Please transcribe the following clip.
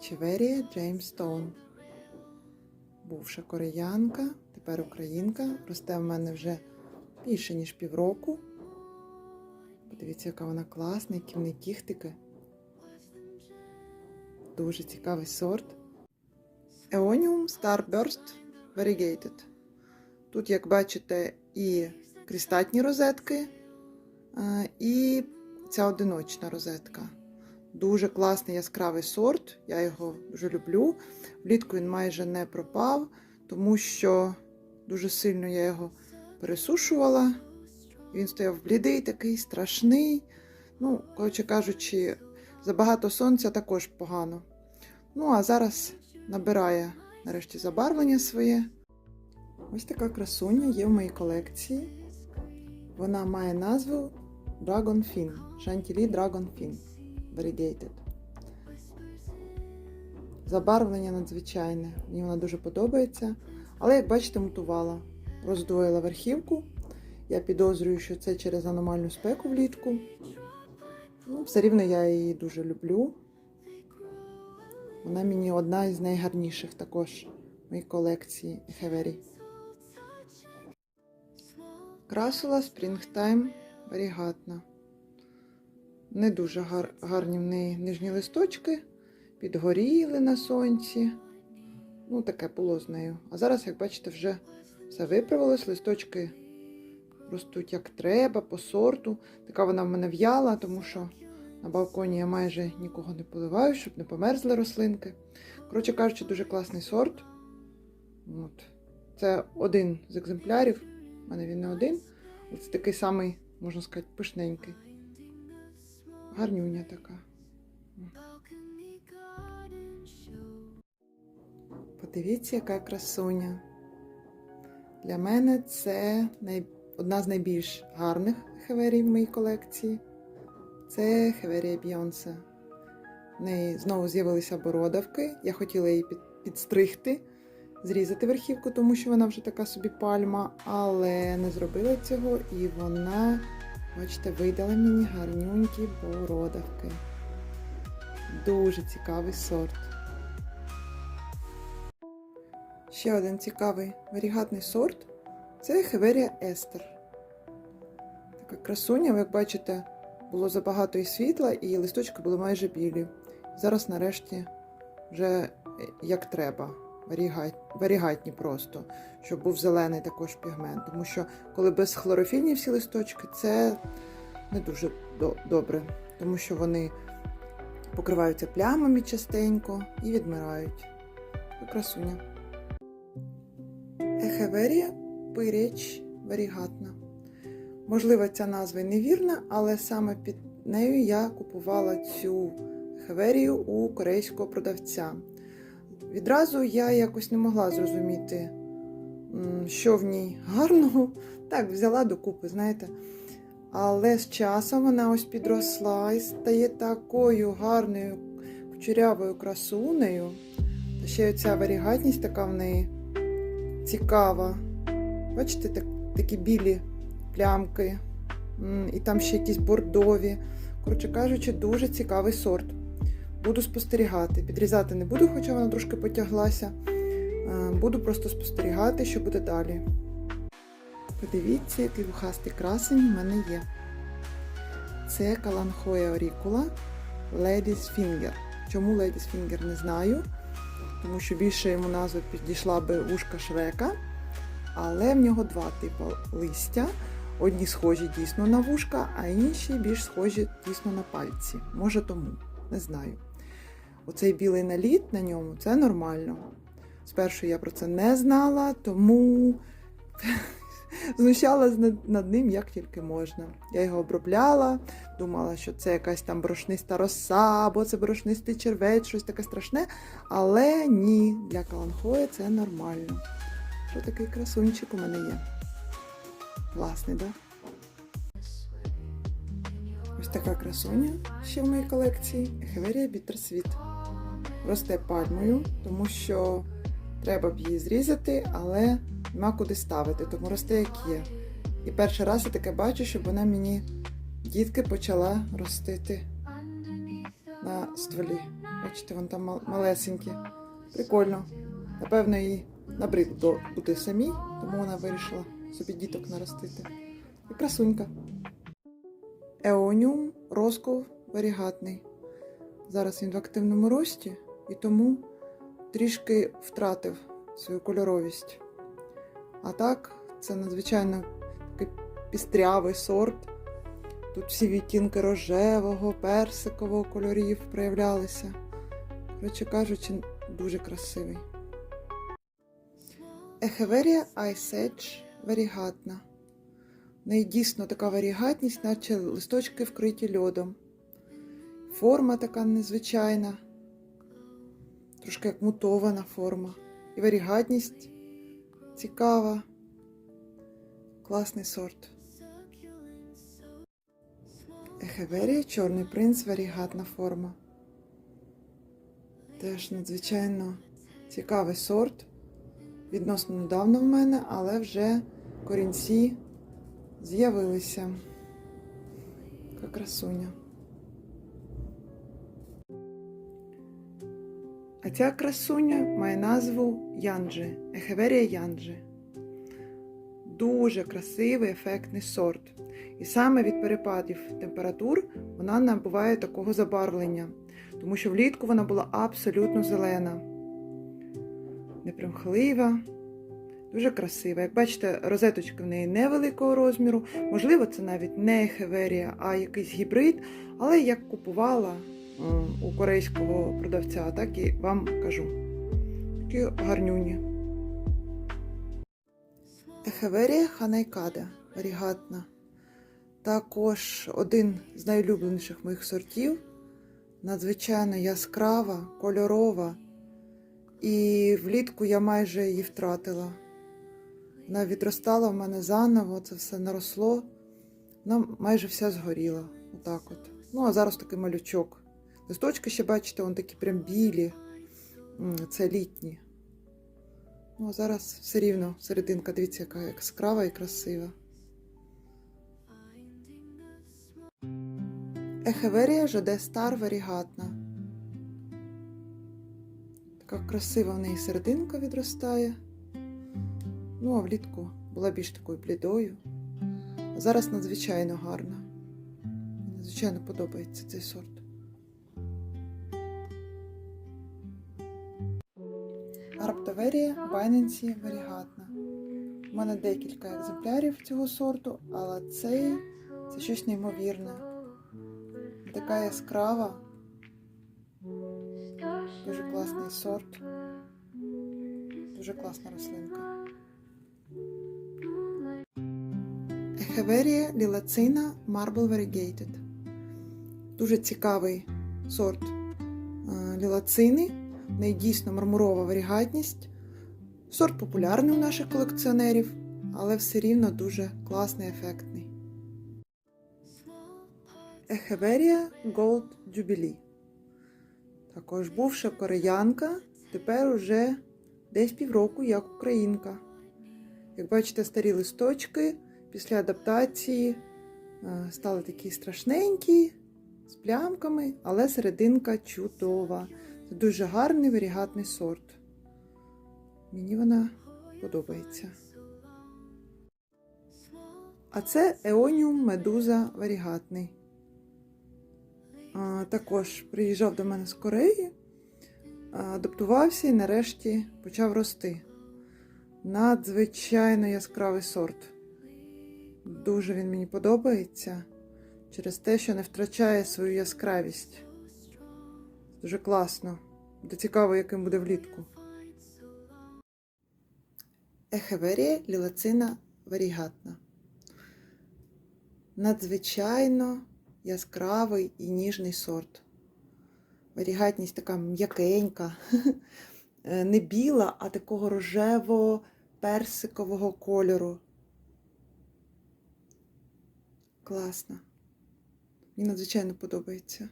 Чеверія Джеймстоун. Бувша кореянка, тепер українка. Росте в мене вже більше, ніж півроку. Подивіться, яка вона класна, які в неї кіхтики. Дуже цікавий сорт. Eonium Starburst Variegated. Тут, як бачите, і крістатні розетки, і ця одиночна розетка. Дуже класний яскравий сорт, я його дуже люблю. Влітку він майже не пропав, тому що дуже сильно я його пересушувала. Він стояв блідий, такий страшний. Ну, коротше кажучи, забагато сонця також погано. Ну, а зараз набирає нарешті забарвлення своє. Ось така красуня є в моїй колекції. Вона має назву Dragon Fin. Chantilly Dragon Fin. Variegated. Забарвлення надзвичайне. Мені вона дуже подобається. Але, як бачите, мутувала. Роздвоїла верхівку. Я підозрюю, що це через аномальну спеку влітку. Ну, все рівно я її дуже люблю. Вона мені одна із найгарніших також в моїй колекції Хевері. Красула Springtime варігатна. Не дуже гар- гарні в неї нижні листочки, підгоріли на сонці. Ну, таке було з нею. А зараз, як бачите, вже все виправилось, листочки ростуть як треба, по сорту. Така вона в мене в'яла, тому що на балконі я майже нікого не поливаю, щоб не померзли рослинки. Коротше кажучи, дуже класний сорт. От. Це один з екземплярів. У мене він не один. Це такий самий, можна сказати, пишненький. Гарнюня така. Подивіться, яка красуня. Для мене це най... одна з найбільш гарних хеверій в моїй колекції. Це Хеверія Бйонсе. В неї знову з'явилися бородавки. Я хотіла її під... підстригти, зрізати верхівку, тому що вона вже така собі пальма, але не зробила цього, і вона, бачите, видала мені гарнюнькі бородавки. Дуже цікавий сорт. Ще один цікавий варігатний сорт це Хеверія Естер. Така красуня, ви як бачите, було забагато і світла, і листочки були майже білі. Зараз, нарешті, вже як треба. Варігат... Варігатні просто, щоб був зелений також пігмент. Тому що коли без хлорофільні всі листочки, це не дуже до- добре, тому що вони покриваються плямами частенько і відмирають. Така красуня. Ехеверія пиріч варігатна. Можливо, ця назва невірна, але саме під нею я купувала цю хеверію у корейського продавця. Відразу я якось не могла зрозуміти, що в ній гарного. Так, взяла докупи, знаєте. Але з часом вона ось підросла і стає такою гарною кучерявою красунею. Та ще й оця варігатність така в неї цікава. Бачите, так, такі білі плямки, і там ще якісь бордові. Коротше кажучи, дуже цікавий сорт. Буду спостерігати. Підрізати не буду, хоча вона трошки потяглася. Е, Буду просто спостерігати, що буде далі. Подивіться, який вухастий красень в мене є. Це Каланхоя Орікула Ladies Finger. Чому Ladies Finger не знаю, тому що більше йому назва підійшла би ушка Шрека. Але в нього два типи листя. Одні схожі дійсно на вушка, а інші більш схожі дійсно на пальці. Може тому, не знаю. Оцей білий наліт на ньому це нормально. Спершу я про це не знала, тому знущалась над, ним як тільки можна. Я його обробляла, думала, що це якась там брошниста роса, або це брошнистий червець, щось таке страшне. Але ні, для каланхоя це нормально. Що такий красунчик у мене є? Класний, так? Да? Ось така красуня ще в моїй колекції Хеверія Бітерсвіт. Росте пальмою, тому що треба б її зрізати, але нема куди ставити, тому росте як є. І перший раз я таке бачу, щоб вона мені дітки почала ростити на стволі. Бачите, вон там мал- малесенькі. Прикольно. Напевно, їй набридло бути самій, тому вона вирішила собі діток наростити. І красунька. Еоніум росков варігатний. Зараз він в активному рості і тому трішки втратив свою кольоровість. А так, це надзвичайно такий пістрявий сорт. Тут всі відтінки рожевого, персикового кольорів проявлялися. Коротше кажучи, дуже красивий. Ехеверія Айседж варігатна. В неї дійсно така варігатність, наче листочки вкриті льодом. Форма така незвичайна, трошки як мутована форма. І варігатність цікава. Класний сорт. Ехеверія Чорний принц варігатна форма. Теж надзвичайно цікавий сорт. Відносно недавно в мене, але вже корінці з'явилися. Яка красуня. А ця красуня має назву Янджи, Ехеверія Янджи. Дуже красивий ефектний сорт. І саме від перепадів температур вона набуває такого забарвлення, тому що влітку вона була абсолютно зелена, непримхлива, дуже красива. Як бачите, розеточки в неї невеликого розміру, можливо, це навіть не ехеверія, а якийсь гібрид, але як купувала у корейського продавця, так і вам кажу. Такі гарнюні. Ехеверія ханайкада варігатна. Також один з найулюбленіших моїх сортів. Надзвичайно яскрава, кольорова. І влітку я майже її втратила. Вона відростала в мене заново, це все наросло. Вона майже вся згоріла. Отак от. Ну, а зараз такий малючок. Листочки ще, бачите, вони такі прям білі. Це літні. Ну, а зараз все рівно серединка, дивіться, яка яскрава і красива. Ехеверія Жоде Стар варігатна. Така красива в неї серединка відростає. Ну, а влітку була більш такою блідою. А зараз надзвичайно гарна. Надзвичайно подобається цей сорт. Арптоверія Байненсі варігатна. У мене декілька екземплярів цього сорту, але цей це щось неймовірне. Така яскрава, дуже класний сорт, дуже класна рослинка. Ехеверія лілацина Marble Variegated. Дуже цікавий сорт е, лілацини. Неї дійсно мармурова варігатність. Сорт популярний у наших колекціонерів, але все рівно дуже класний, ефектний. Ехеверія Gold Jubilee. Також бувша кореянка, тепер уже десь півроку як українка. Як бачите, старі листочки після адаптації е, стали такі страшненькі, з плямками, але серединка чудова. Дуже гарний варігатний сорт. Мені вона подобається. А це Еоніум Медуза варігатний. А, також приїжджав до мене з Кореї, адаптувався і нарешті почав рости. Надзвичайно яскравий сорт. Дуже він мені подобається через те, що не втрачає свою яскравість. Дуже класно. Буде цікаво, яким буде влітку. Ехеверія лілацина варігатна. Надзвичайно яскравий і ніжний сорт. Варігатність така м'якенька, не біла, а такого рожево-персикового кольору. Класно. Мені надзвичайно подобається.